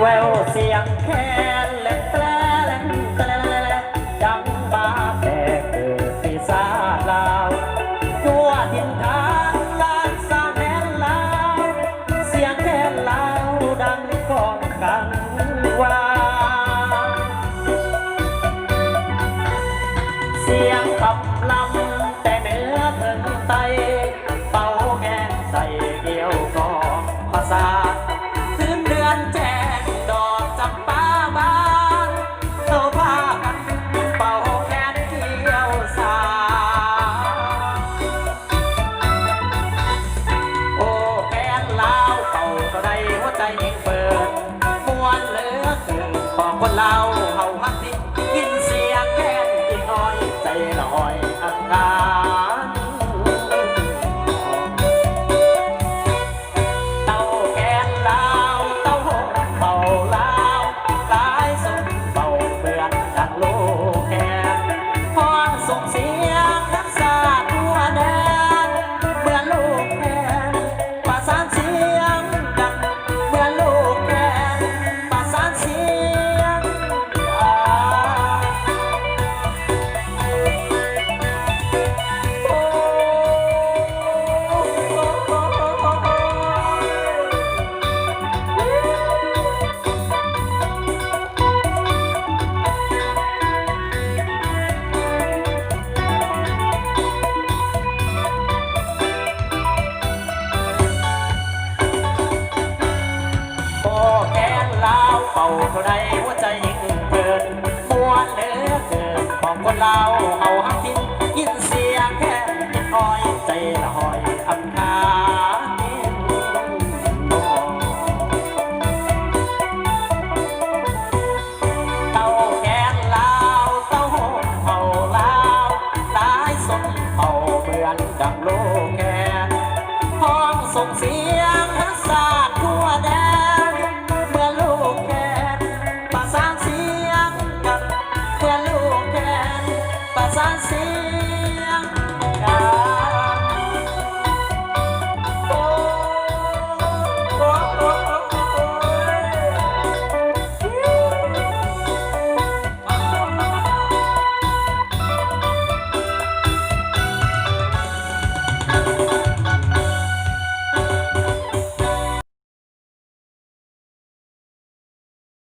แววเสียงแคนเล คนเราเฮาพักดียินเสียงแค่นิดน้อยใจลอยอังคา เท่าไดหัวใจยิ่งเกิดม้วนเหลือเกินของคนเราเอาหักทิ้งยินเสียงแค่อ้อยใจละหอยอำนาดังโลแกพ้องส่งเสียงฮัสซา